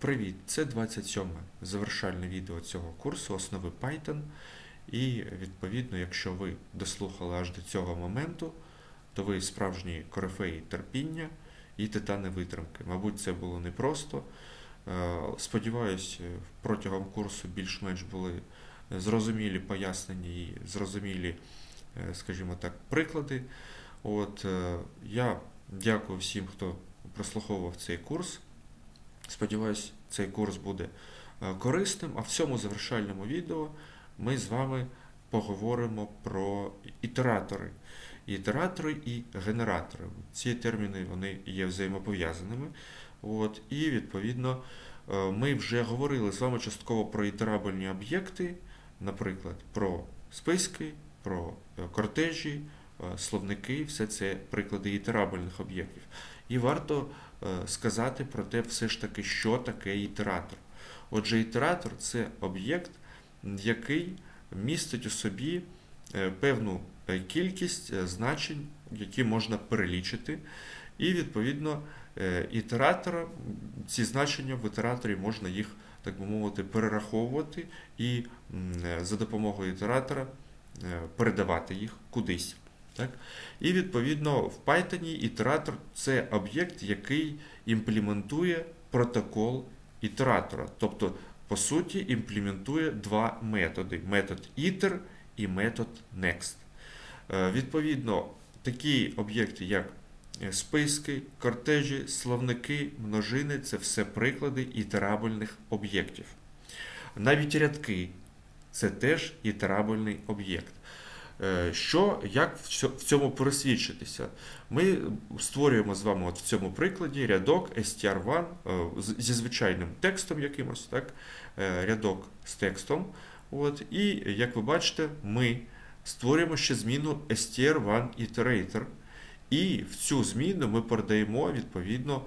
Привіт! Це 27 завершальне відео цього курсу Основи Python. І відповідно, якщо ви дослухали аж до цього моменту, то ви справжні корифеї терпіння і титани витримки. Мабуть, це було непросто. Е, Сподіваюсь, протягом курсу більш-менш були зрозумілі пояснення і зрозумілі, е, скажімо так, приклади. От е, я дякую всім, хто прослуховував цей курс. Сподіваюсь, цей курс буде е, корисним. А в цьому завершальному відео ми з вами поговоримо про ітератори. Ітератори і генератори. Ці терміни вони є взаємопов'язаними. От, і відповідно е, ми вже говорили з вами частково про ітерабельні об'єкти, наприклад, про списки, про е, кортежі, словники, все це приклади ітерабельних об'єктів. І варто е, сказати про те, все ж таки, що таке ітератор. Отже, ітератор це об'єкт, який містить у собі е, певну е, кількість значень, які можна перелічити. І, відповідно, ітератора, ці значення в ітераторі можна їх, так би мовити, перераховувати і за допомогою ітератора передавати їх кудись. Так? І відповідно в Python ітератор це об'єкт, який імплементує протокол ітератора. Тобто, по суті, імплементує два методи: метод iter і метод next. Е, Відповідно, такі об'єкти, як е, списки, кортежі, словники, множини це все приклади ітерабельних об'єктів. Навіть рядки це теж ітерабельний об'єкт. Е, Що, як в цьому пересвідчитися? Ми створюємо з вами от в цьому прикладі рядок str1 е, зі звичайним текстом якимось, так? е, рядок з текстом. От, і як ви бачите, ми створюємо ще зміну str1 iterator. І в цю зміну ми передаємо відповідно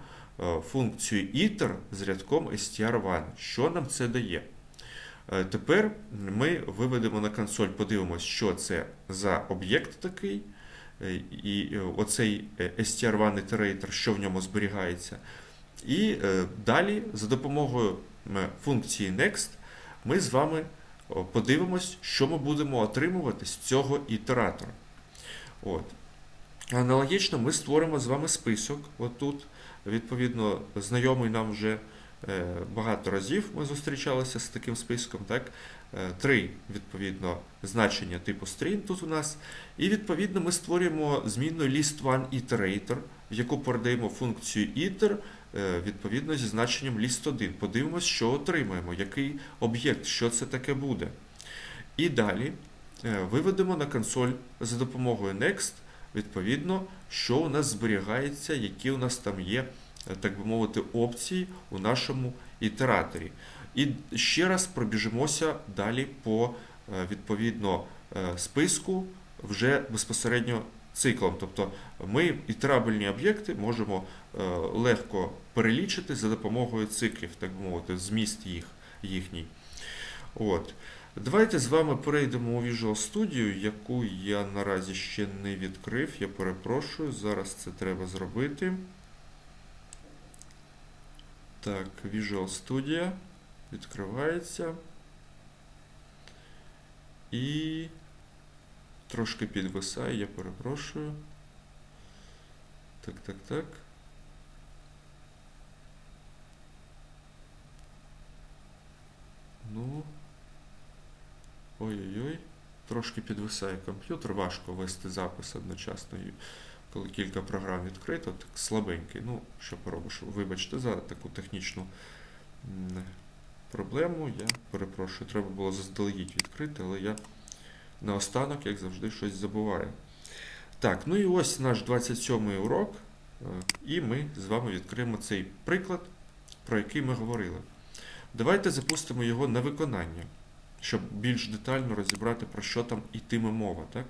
функцію iter з рядком str1. Що нам це дає? Е, Тепер ми виведемо на консоль, подивимося, що це за об'єкт такий, е, і е, оцей е, str1 iterator, що в ньому зберігається. І далі, за допомогою функції next, ми з вами подивимось, що ми будемо отримувати з цього ітератора. От. Аналогічно ми створимо з вами список. Отут, відповідно, знайомий нам вже багато разів ми зустрічалися з таким списком. Так? Е, Три, відповідно, значення типу string тут у нас. І відповідно ми створюємо змінну list1 iterator, в яку передаємо функцію iter е, відповідно зі значенням list1. Подивимось, що отримаємо, який об'єкт, що це таке буде. І далі е, виведемо на консоль за допомогою next, відповідно, що у нас зберігається, які у нас там є, е, так би мовити, опції у нашому ітераторі. І ще раз пробіжимося далі по е, відповідно е, списку вже безпосередньо циклом. Тобто ми ітерабельні об'єкти можемо е, легко перелічити за допомогою циклів, так би мовити, зміст їх, їхній. От. Давайте з вами перейдемо у Visual Studio, яку я наразі ще не відкрив. Я перепрошую, зараз це треба зробити. Так, Visual Studio відкривається. І трошки підвисає, я перепрошую. Так, так, так. Ну. Ой-ой-ой. Трошки підвисає комп'ютер, важко вести запис одночасно, коли кілька програм відкрито, так слабенький. Ну, що поробиш? Вибачте за таку технічну проблему. Я перепрошую, треба було заздалегідь відкрити, але я наостанок, як завжди, щось забуваю. Так, ну і ось наш 27-й урок, е, і ми з вами відкриємо цей приклад, про який ми говорили. Давайте запустимо його на виконання щоб більш детально розібрати, про що там ітиме мова. Так?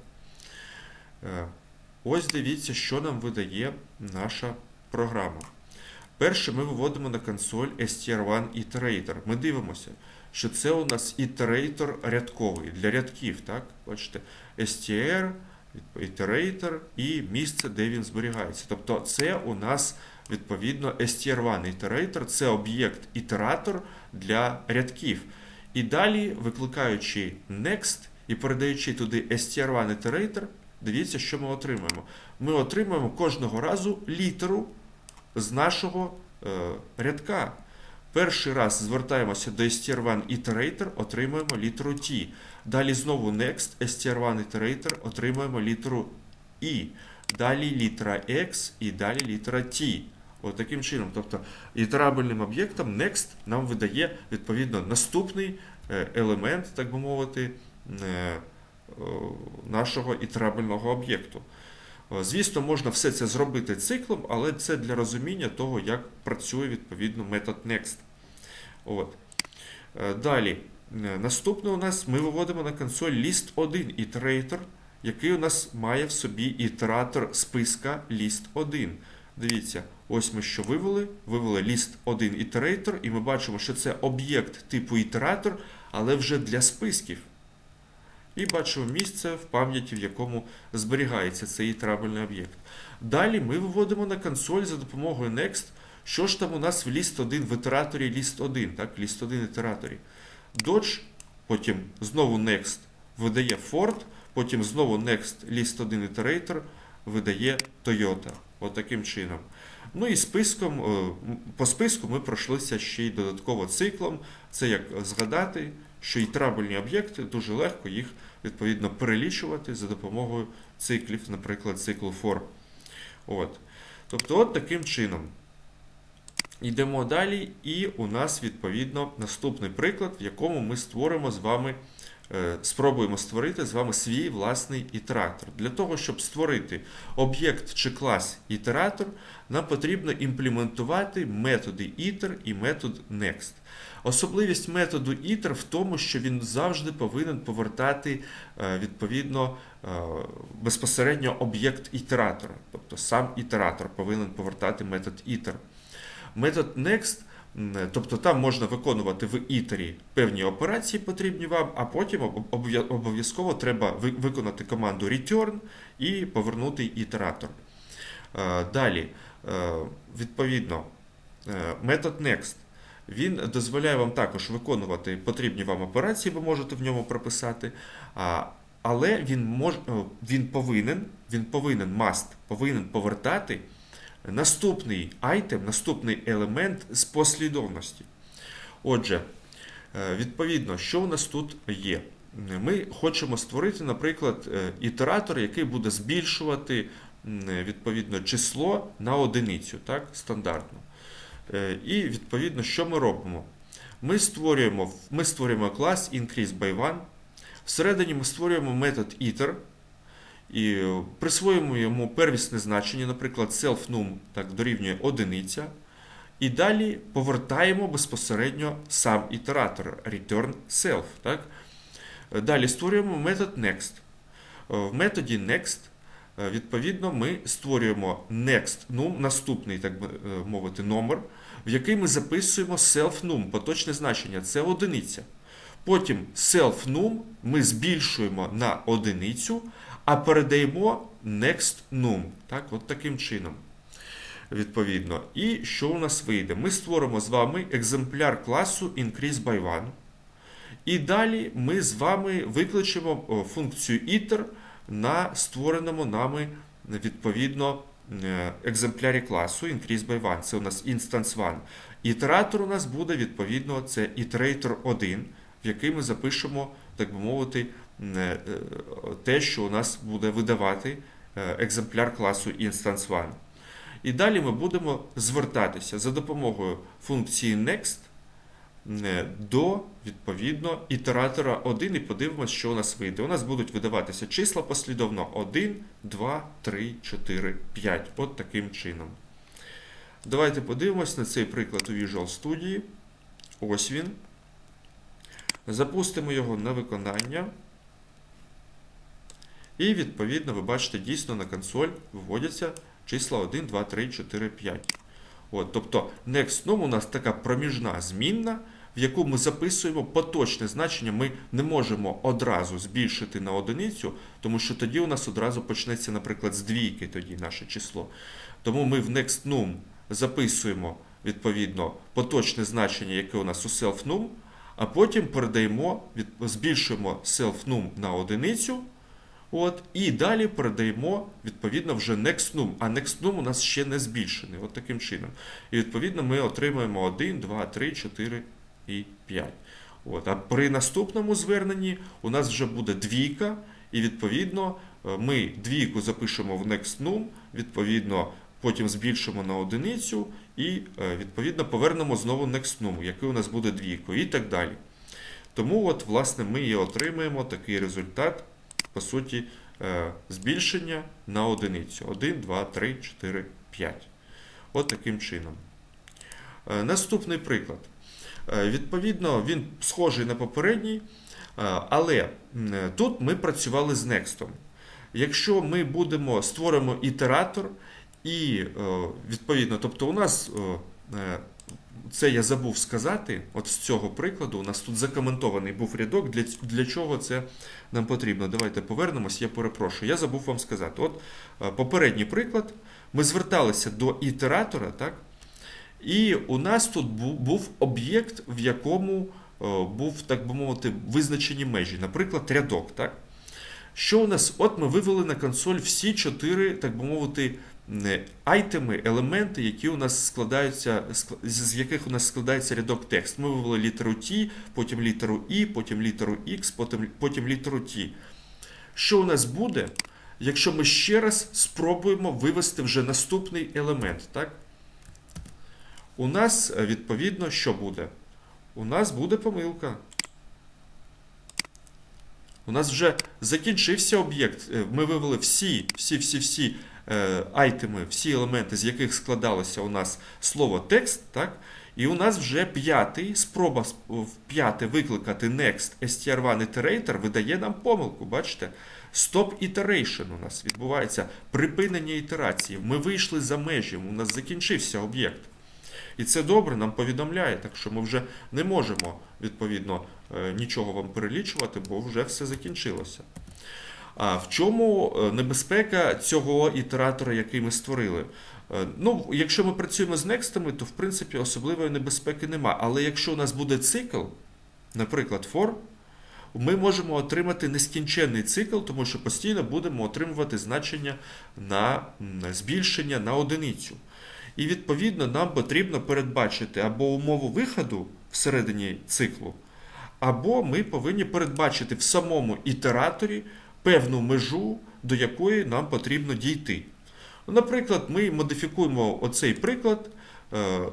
Ось дивіться, що нам видає наша програма. Перше, ми виводимо на консоль str1 iterator. Ми дивимося, що це у нас ітерейтор рядковий для рядків. Так? Бачите, str, iterator і місце, де він зберігається. Тобто це у нас відповідно, str1 iterator це об'єкт ітератор для рядків. І далі, викликаючи next і передаючи туди str1 iterator, дивіться, що ми отримаємо. Ми отримаємо кожного разу літеру з нашого е, рядка. Перший раз звертаємося до str1 iterator, отримуємо літеру T. Далі знову next, str1 iterator, отримуємо літеру I. Далі літера X і далі літера T. От таким чином. Тобто ітерабельним об'єктом next нам видає відповідно наступний е, елемент, так би мовити, е, нашого ітерабельного об'єкту. Звісно, можна все це зробити циклом, але це для розуміння того, як працює відповідно метод next. От. Е, Далі, е, наступне у нас ми виводимо на консоль list 1 ітератор, який у нас має в собі ітератор списка list 1. Дивіться, ось ми що вивели. Вивели list 1 ітератор, і ми бачимо, що це об'єкт типу ітератор, але вже для списків. І бачимо місце в пам'яті, в якому зберігається цей ітерабельний об'єкт. Далі ми виводимо на консоль за допомогою Next, що ж там у нас в list 1 в ітераторі list 1, так, list 1 ітераторі. Dodge, потім знову Next видає Ford, потім знову Next list 1 iterator видає Toyota. От чином. Ну і списком, е, по списку ми пройшлися ще й додатково циклом. Це як згадати, що і трабельні об'єкти дуже легко їх відповідно перелічувати за допомогою циклів, наприклад, циклу for. От. Тобто, от таким чином. Йдемо далі, і у нас відповідно наступний приклад, в якому ми створимо з вами, спробуємо створити з вами свій власний ітератор. Для того, щоб створити об'єкт чи клас ітератор, нам потрібно імплементувати методи iter і метод next. Особливість методу iter в тому, що він завжди повинен повертати е, відповідно е, безпосередньо об'єкт ітератора. Тобто сам ітератор повинен повертати метод iter. Метод next, тобто там можна виконувати в ітері певні операції, потрібні вам, а потім обов'язково треба виконати команду return і повернути ітератор. Е, Далі, е, відповідно, е, метод next. Він дозволяє вам також виконувати потрібні вам операції, ви можете в ньому прописати. Але він мож, він повинен, він повинен must, повинен повертати наступний айтем, наступний елемент з послідовності. Отже, е, відповідно, що у нас тут є? Ми хочемо створити, наприклад, е, ітератор, який буде збільшувати відповідно число на одиницю, так, стандартно. Е, І відповідно, що ми робимо? Ми створюємо, ми створюємо клас increase by one. Всередині ми створюємо метод iter, і присвоюємо йому первісне значення, наприклад, self-num так, дорівнює одиниця. І далі повертаємо безпосередньо сам ітератор return self. Так? Далі створюємо метод next. Е, В методі next, е, відповідно, ми створюємо next num, наступний, так е, мовити, номер, в який ми записуємо self-num, поточне значення це одиниця. Потім self-num ми збільшуємо на одиницю, а передаємо next num. Так, от таким чином. Відповідно. І що у нас вийде? Ми створимо з вами екземпляр класу increase by one. І далі ми з вами викличемо функцію iter на створеному нами відповідно е, екземплярі класу increase by one. Це у нас instance 1. Ітератор у нас буде відповідно це iterator 1, в який ми запишемо, так би мовити, те, що у нас буде видавати е, екземпляр класу instance 1. І далі ми будемо звертатися за допомогою функції next е, до відповідно ітератора 1 і подивимося, що у нас вийде. У нас будуть видаватися числа послідовно 1, 2, 3, 4, 5. От таким чином. Давайте подивимось на цей приклад у Visual Studio. Ось він. Запустимо його на виконання. І відповідно, ви бачите, дійсно на консоль виводяться числа 1, 2, 3, 4, 5. От, тобто next num у нас така проміжна змінна, в яку ми записуємо поточне значення. Ми не можемо одразу збільшити на одиницю, тому що тоді у нас одразу почнеться, наприклад, з двійки тоді наше число. Тому ми в next num записуємо відповідно поточне значення, яке у нас у self-num, а потім передаємо, збільшуємо self-num на одиницю. От, і далі передаємо відповідно вже next-num, а next-num у нас ще не збільшений. От таким чином. І відповідно ми отримаємо 1, 2, 3, 4 і 5. От, а при наступному зверненні у нас вже буде двійка, і відповідно е, ми двійку запишемо в next-num, відповідно потім збільшимо на одиницю і е, відповідно повернемо знову next-num, який у нас буде двійкою, і так далі. Тому, от, власне, ми і отримаємо такий результат, по суті, е, збільшення на одиницю. 1, 2, 3, 4, 5. От таким чином. Е, Наступний приклад. Е, Відповідно, він схожий на попередній, але тут ми працювали з Next. Якщо ми будемо створимо ітератор, і відповідно, тобто у нас це я забув сказати, от з цього прикладу, у нас тут закоментований був рядок. Для, для чого це нам потрібно? Давайте повернемось, я перепрошую. Я забув вам сказати. От е, попередній приклад. Ми зверталися до ітератора, так? І у нас тут був, був об'єкт, в якому е, був, так би мовити, визначені межі, наприклад, рядок. Так? Що у нас? От ми вивели на консоль всі чотири, так би мовити, айтеми, елементи, які у нас складаються, з яких у нас складається рядок текст. Ми вивели літеру T, потім літеру І, потім літеру X, потім, потім літеру T. Що у нас буде, якщо ми ще раз спробуємо вивести вже наступний елемент? Так? У нас, е, відповідно, що буде? У нас буде помилка. У нас вже закінчився об'єкт. Е, Ми вивели всі, всі, всі, всі айтеми, всі елементи, з яких складалося у нас слово текст, так? І у нас вже п'ятий спроба п'яте викликати next str1 iterator видає нам помилку. Бачите? Stop iteration у нас відбувається припинення ітерації. Ми вийшли за межі, у нас закінчився об'єкт. І це добре, нам повідомляє, так що ми вже не можемо відповідно е, нічого вам перелічувати, бо вже все закінчилося. А в чому е, небезпека цього ітератора, який ми створили? Е, Ну, якщо ми працюємо з некстами, то в принципі особливої небезпеки нема. Але якщо у нас буде цикл, наприклад, for, ми можемо отримати нескінченний цикл, тому що постійно будемо отримувати значення на збільшення на одиницю. І відповідно нам потрібно передбачити або умову виходу всередині циклу, або ми повинні передбачити в самому ітераторі певну межу, до якої нам потрібно дійти. Наприклад, ми модифікуємо оцей приклад, е, е,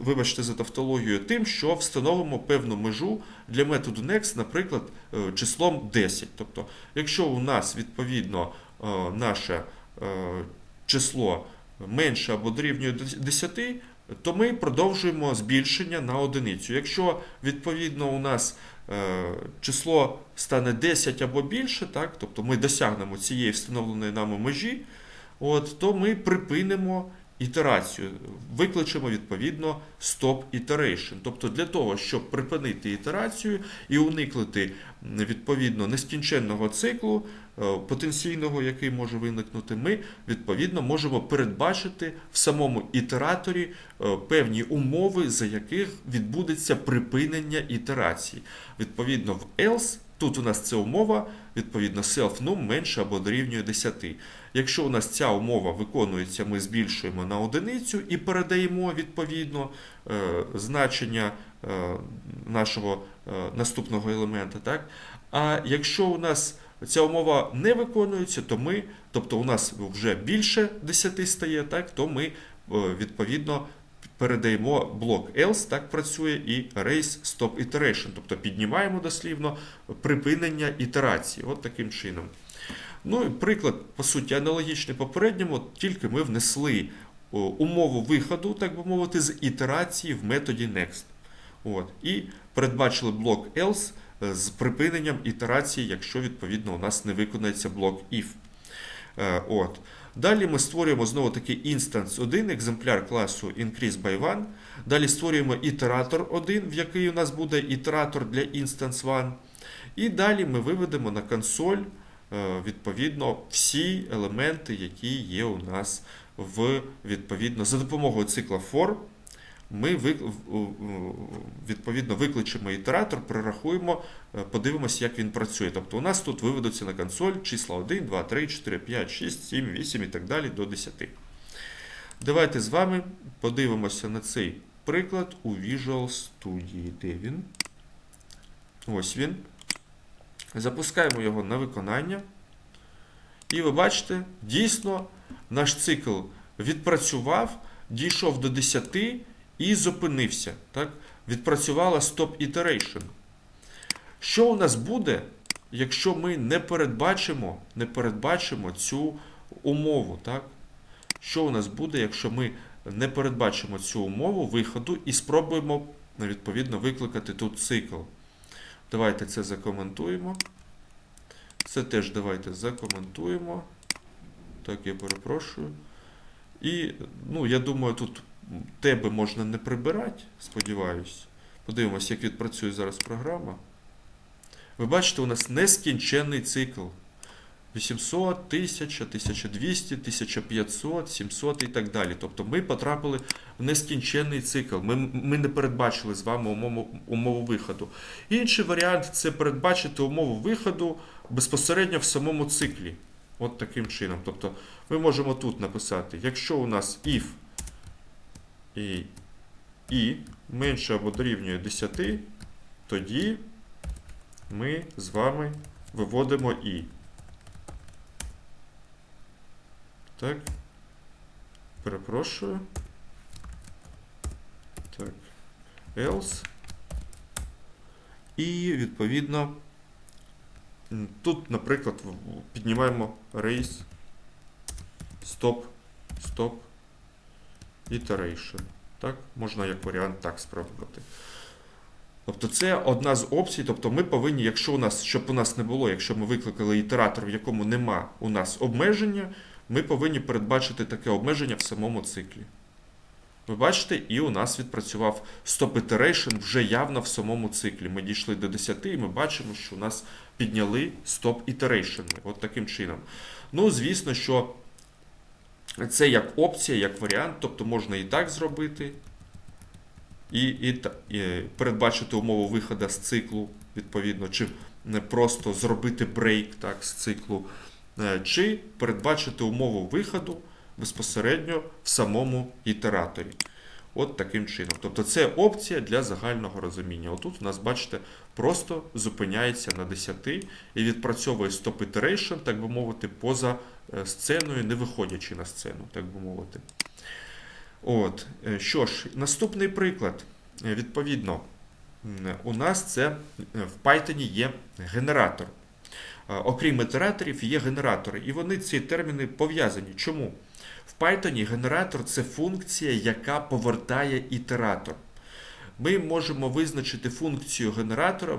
вибачте за тавтологію, тим, що встановимо певну межу для методу next, наприклад, е, числом 10. Тобто, якщо у нас відповідно наше число менше або дорівнює 10, то ми продовжуємо збільшення на одиницю. Якщо відповідно у нас число стане 10 або більше, так, тобто ми досягнемо цієї встановленої нами межі, от, то ми припинимо ітерацію, викличемо відповідно stop iteration. Тобто для того, щоб припинити ітерацію і уникнути відповідно нескінченного циклу, е, потенційного, який може виникнути, ми відповідно можемо передбачити в самому ітераторі е, певні умови, за яких відбудеться припинення ітерації. Відповідно, в else тут у нас ця умова, відповідно, self-num менше або дорівнює 10. Якщо у нас ця умова виконується, ми збільшуємо на одиницю і передаємо відповідно е, значення е, нашого е, наступного елемента. Так? А якщо у нас ця умова не виконується, то ми, тобто у нас вже більше 10 стає, так, то ми відповідно передаємо блок else, так працює і raise stop iteration, тобто піднімаємо дослівно припинення ітерації. От таким чином. Ну і приклад, по суті, аналогічний попередньому, тільки ми внесли умову виходу, так би мовити, з ітерації в методі next. От. І передбачили блок else е, з припиненням ітерації, якщо відповідно у нас не виконається блок if. Е, От. Далі ми створюємо знову таки інстанс 1, екземпляр класу increase by one. Далі створюємо ітератор 1, в який у нас буде ітератор для instance 1. І далі ми виведемо на консоль відповідно всі елементи, які є у нас в відповідно за допомогою цикла for ми відповідно викличемо ітератор, прорахуємо, е, подивимося, як він працює. Тобто у нас тут виведуться на консоль числа 1, 2, 3, 4, 5, 6, 7, 8 і так далі до 10. Давайте з вами подивимося на цей приклад у Visual Studio. Де він? Ось він. Запускаємо його на виконання. І ви бачите, дійсно наш цикл відпрацював, дійшов до 10 і зупинився. Так? Відпрацювала Stop Iteration. Що у нас буде, якщо ми не передбачимо, не передбачимо цю умову? Так? Що у нас буде, якщо ми не передбачимо цю умову виходу і спробуємо відповідно викликати тут цикл? Давайте це закоментуємо. Це теж давайте закоментуємо. Так, я перепрошую. І, ну, я думаю, тут тебе можна не прибирати, сподіваюсь. Подивимось, як відпрацює зараз програма. Ви бачите, у нас нескінчений цикл. 800, 1000, 1200, 1500, 700 і так далі. Тобто ми потрапили в нескінченний цикл. Ми, ми не передбачили з вами умову, умову виходу. Інший варіант це передбачити умову виходу безпосередньо в самому циклі. От таким чином. Тобто ми можемо тут написати, якщо у нас if і і менше або дорівнює 10, тоді ми з вами виводимо і. Так. Перепрошую. Так. Else. І відповідно. Тут, наприклад, піднімаємо raise, stop, stop, iteration. Так? Можна як варіант так спробувати. Тобто це одна з опцій. Тобто ми повинні, якщо у нас, щоб у нас не було, якщо ми викликали ітератор, в якому нема у нас обмеження, ми повинні передбачити таке обмеження в самому циклі. Ви бачите, і у нас відпрацював Stop Iteration вже явно в самому циклі. Ми дійшли до 10 і ми бачимо, що у нас підняли Stop Iteration. От таким чином. Ну, звісно, що це як опція, як варіант, тобто можна і так зробити, і, і, і передбачити умову виходу з циклу, відповідно, чи не просто зробити брейк так, з циклу, чи передбачити умову виходу безпосередньо в самому ітераторі. От таким чином. Тобто це опція для загального розуміння. Отут у нас, бачите, просто зупиняється на 10 і відпрацьовує стоп iteration, так би мовити, поза е, сценою, не виходячи на сцену, так би мовити. От, е, що ж, наступний приклад. Е, Відповідно, у нас це е, в Python є генератор. Е, Окрім ітераторів, є генератори, і вони ці терміни пов'язані. Чому? В Python генератор це функція, яка повертає ітератор. Ми можемо визначити функцію генератора,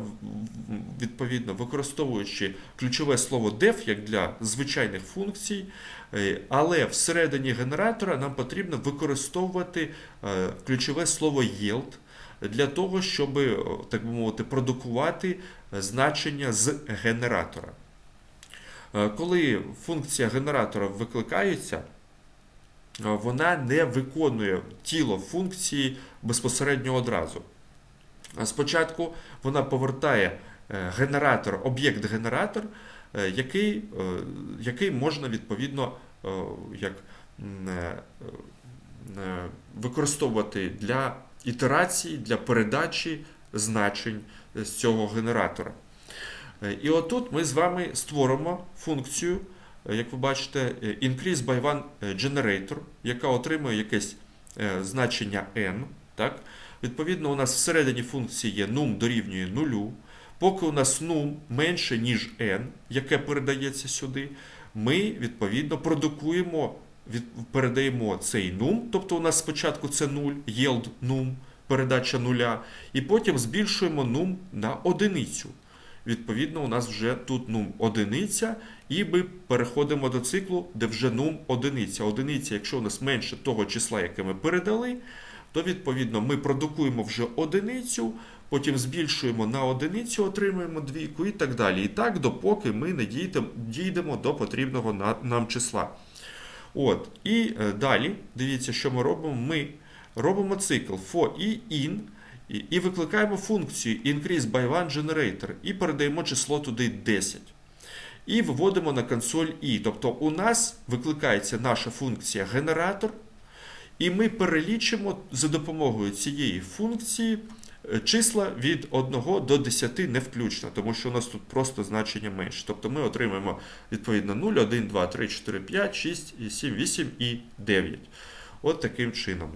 відповідно, використовуючи ключове слово def як для звичайних функцій, е, але всередині генератора нам потрібно використовувати е, ключове слово yield для того, щоб, е, так би мовити, продукувати е, значення з генератора. Е, Коли функція генератора викликається, вона не виконує тіло функції безпосередньо одразу. Спочатку вона повертає генератор, об'єкт-генератор, який, який можна відповідно як, використовувати для ітерації, для передачі значень з цього генератора. Е, І отут ми з вами створимо функцію, е, як ви бачите, е, increase by one е, generator, яка отримує якесь е, значення n. Так? Відповідно, у нас всередині функції є num дорівнює нулю. Поки у нас num менше, ніж n, яке передається сюди, ми відповідно продукуємо, передаємо цей num, тобто у нас спочатку це 0, yield num, передача нуля, і потім збільшуємо num на одиницю. Відповідно, у нас вже тут num одиниця, і ми переходимо до циклу, де вже num одиниця. Одиниця, якщо у нас менше того числа, яке ми передали, то відповідно ми продукуємо вже одиницю, потім збільшуємо на одиницю, отримуємо двійку і так далі. І так, допоки ми не дійдемо, до потрібного нам числа. От. І е, далі, дивіться, що ми робимо. Ми робимо цикл for i in і, викликаємо функцію increase by one generator і передаємо число туди 10. І виводимо на консоль i. Тобто у нас викликається наша функція генератор, і ми перелічимо за допомогою цієї функції числа від 1 до 10 не включно, тому що у нас тут просто значення менше. Тобто ми отримаємо відповідно 0, 1, 2, 3, 4, 5, 6, 7, 8 і 9. От таким чином.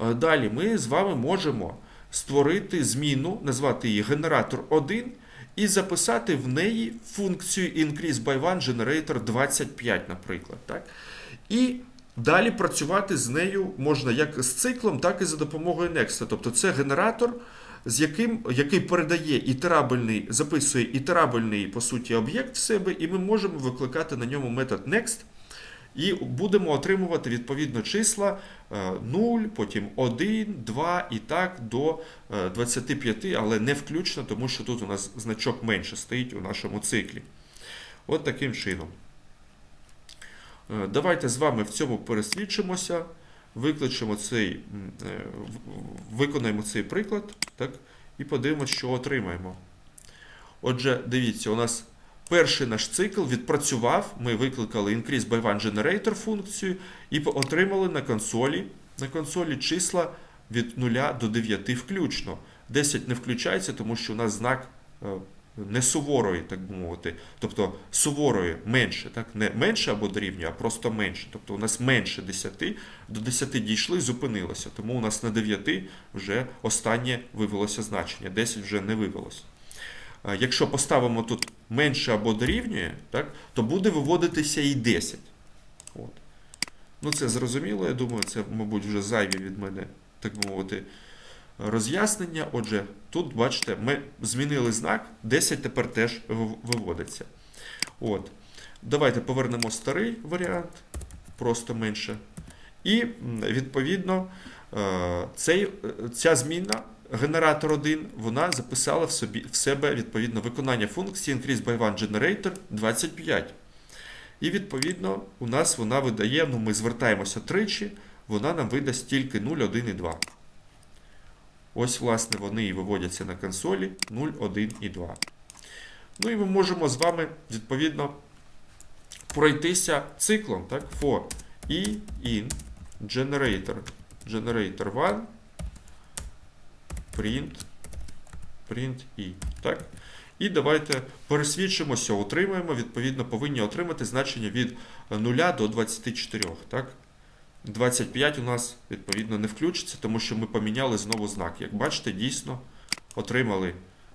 Е, Далі ми з вами можемо створити зміну, назвати її генератор 1 і записати в неї функцію increase by one generator 25, наприклад. Так? І далі працювати з нею можна як з циклом, так і за допомогою Next. Тобто це генератор, з яким, який передає ітерабельний, записує ітерабельний, по суті, об'єкт в себе, і ми можемо викликати на ньому метод Next. І будемо отримувати відповідно числа е, 0, потім 1, 2 і так до е, 25, але не включно, тому що тут у нас значок менше стоїть у нашому циклі. От таким чином. Е, Давайте з вами в цьому пересвідчимося, викличемо цей, е, виконаємо цей приклад так, і подивимося, що отримаємо. Отже, дивіться, у нас перший наш цикл відпрацював, ми викликали increase by one generator функцію і отримали на консолі, на консолі числа від 0 до 9 включно. 10 не включається, тому що у нас знак е, не суворої, так би мовити. Тобто суворої менше, так? не менше або дорівнює, а просто менше. Тобто у нас менше 10, до 10 дійшли, зупинилося. Тому у нас на 9 вже останнє вивелося значення, 10 вже не вивелося. Якщо поставимо тут менше або дорівнює, так, то буде виводитися і 10. От. Ну, це зрозуміло, я думаю, це, мабуть, вже зайві від мене, так би мовити, роз'яснення. Отже, тут, бачите, ми змінили знак, 10 тепер теж виводиться. От. Давайте повернемо старий варіант, просто менше. І, відповідно, е, цей, е, ця зміна генератор 1, вона записала в, собі, в себе відповідно виконання функції increase by one generator 25. І відповідно у нас вона видає, ну ми звертаємося тричі, вона нам видасть тільки 0, 1 і 2. Ось, власне, вони і виводяться на консолі 0, 1 і 2. Ну і ми можемо з вами, відповідно, пройтися циклом, так? For i in generator, generator 1, print, print i. Так? І давайте пересвідчимося, отримаємо, відповідно, повинні отримати значення від 0 до 24. Так? 25 у нас, відповідно, не включиться, тому що ми поміняли знову знак. Як бачите, дійсно отримали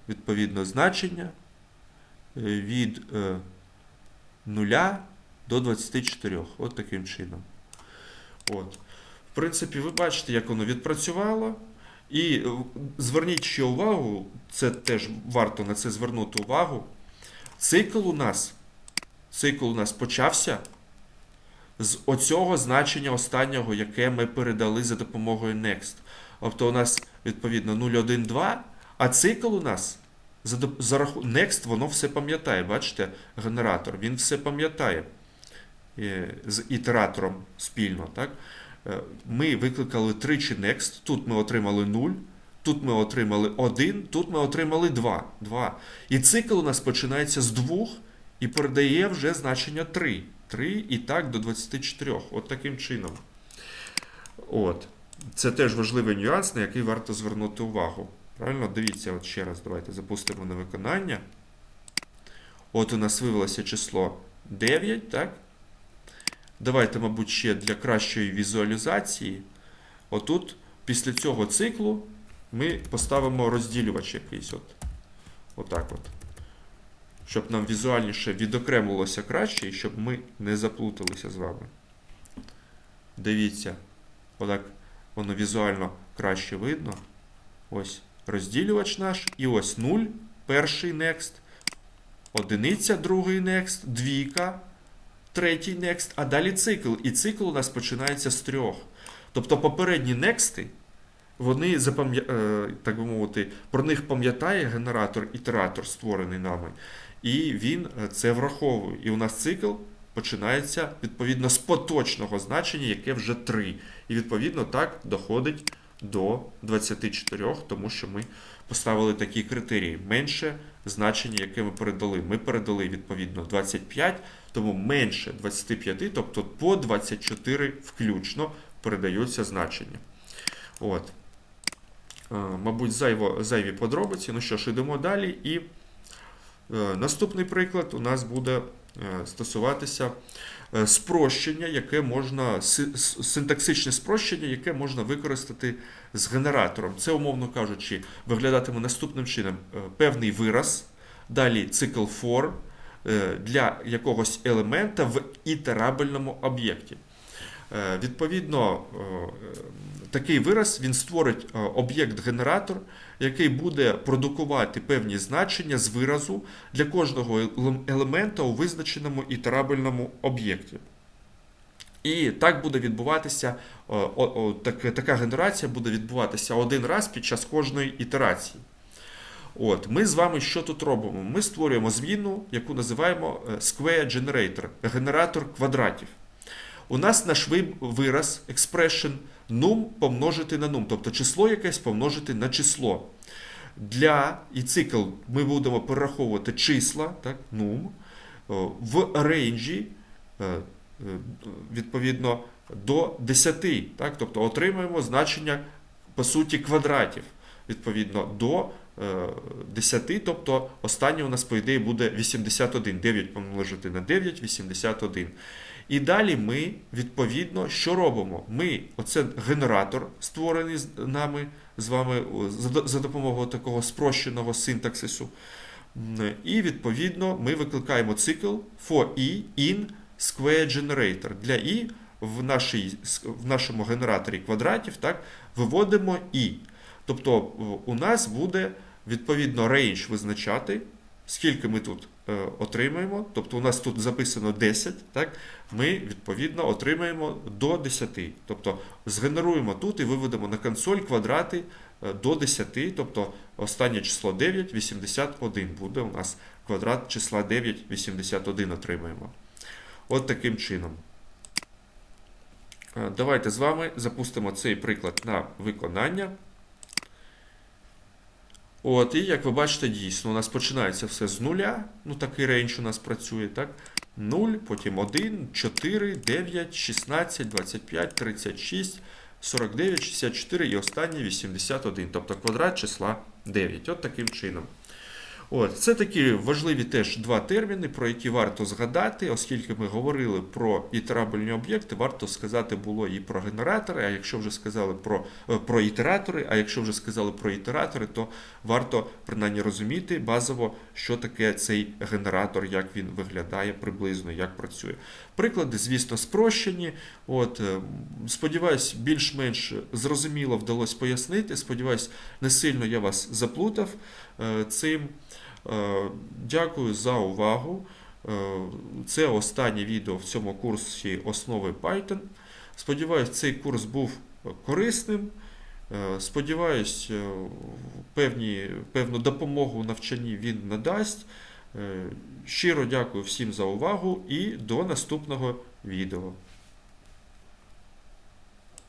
відповідно значення е, від е, 0 до 24. От таким чином. От. В принципі, ви бачите, як воно відпрацювало. І е, зверніть ще увагу, це теж варто на це звернути увагу. Цикл у нас, цикл у нас почався з оцього значення останнього, яке ми передали за допомогою Next. Тобто у нас відповідно 0,1,2, а цикл у нас за, за. Next воно все пам'ятає. Бачите, генератор, він все пам'ятає е, з ітератором спільно. Так? Е, Ми викликали тричі Next, тут ми отримали 0, тут ми отримали 1, тут ми отримали 2. 2. І цикл у нас починається з 2 і передає вже значення 3. 3 і так до 24. От таким чином. От. Це теж важливий нюанс, на який варто звернути увагу. Правильно? Дивіться, от ще раз давайте запустимо на виконання. От у нас виявилося число 9, так? Давайте, мабуть, ще для кращої візуалізації. Отут, після цього циклу, ми поставимо розділювач якийсь. От. Отак от. Щоб нам візуальніше відокремилося краще і щоб ми не заплуталися з вами. Дивіться, отак воно візуально краще видно. Ось розділювач наш. І ось 0, перший next, одиниця, другий next, двійка, третій next, а далі цикл. І цикл у нас починається з трьох. Тобто попередні нексти, вони е, так би мовити, про них пам'ятає генератор, ітератор, створений нами, і він е, це враховує. І у нас цикл починається відповідно з поточного значення, яке вже 3. І відповідно так доходить до 24, тому що ми поставили такі критерії. Менше значення, яке ми передали. Ми передали відповідно 25, тому менше 25, тобто по 24 включно передаються значення. От. Е, Мабуть, зайво, зайві подробиці. Ну що ж, ідемо далі. І наступний приклад у нас буде е, стосуватися е, спрощення, яке можна, синтаксичне спрощення, яке можна використати з генератором. Це, умовно кажучи, виглядатиме наступним чином: Е, певний вираз, далі цикл for е, для якогось елемента в ітерабельному об'єкті. Е, Відповідно, е, такий вираз він створить е, об'єкт-генератор, який буде продукувати певні значення з виразу для кожного елем- елемента у визначеному ітерабельному об'єкті. І так буде відбуватися, так- така генерація буде відбуватися один раз під час кожної ітерації. От, ми з вами що тут робимо? Ми створюємо зміну, яку називаємо Square Generator, генератор квадратів. У нас наш вираз expression num помножити на num, тобто число якесь помножити на число. Для і цикл ми будемо перераховувати числа, так, num, в рейнджі е, е, відповідно до 10, так, тобто отримуємо значення по суті квадратів відповідно до е, 10, тобто останнє у нас, по ідеї, буде 81. 9 помножити на 9, 81. І далі ми, відповідно, що робимо? Ми, оце генератор, створений нами з вами за допомогою такого спрощеного синтаксису. І відповідно ми викликаємо цикл for i in square generator. Для і в, нашій, в нашому генераторі квадратів так, виводимо i. Тобто у нас буде відповідно range визначати, скільки ми тут отримаємо. Тобто у нас тут записано 10, так, ми відповідно отримаємо до 10. Тобто згенеруємо тут і виведемо на консоль квадрати е, до 10, тобто останнє число 9, 81 буде у нас квадрат числа 9, 81 отримаємо. От таким чином. Е, Давайте з вами запустимо цей приклад на виконання. От, і як ви бачите, дійсно, у нас починається все з нуля. Ну, такий рейндж у нас працює, так? 0, потім 1, 4, 9, 16, 25, 36, 49, 64 і останнє 81. Тобто квадрат числа 9. От таким чином. От, це такі важливі теж два терміни, про які варто згадати, оскільки ми говорили про ітерабельні об'єкти, варто сказати було і про генератори. А якщо вже сказали про, е, про ітератори, а якщо вже сказали про ітератори, то варто принаймні розуміти базово, що таке цей генератор, як він виглядає приблизно, як працює. Приклади, звісно, спрощені. От, е, сподіваюсь, більш-менш зрозуміло вдалося пояснити. Сподіваюсь, не сильно я вас заплутав е, цим. Е, Дякую за увагу. Е, Це останнє відео в цьому курсі основи Python. Сподіваюсь, цей курс був корисним. Сподіваюсь, певні, певну допомогу у навчанні він надасть. Е, Щиро дякую всім за увагу і до наступного відео.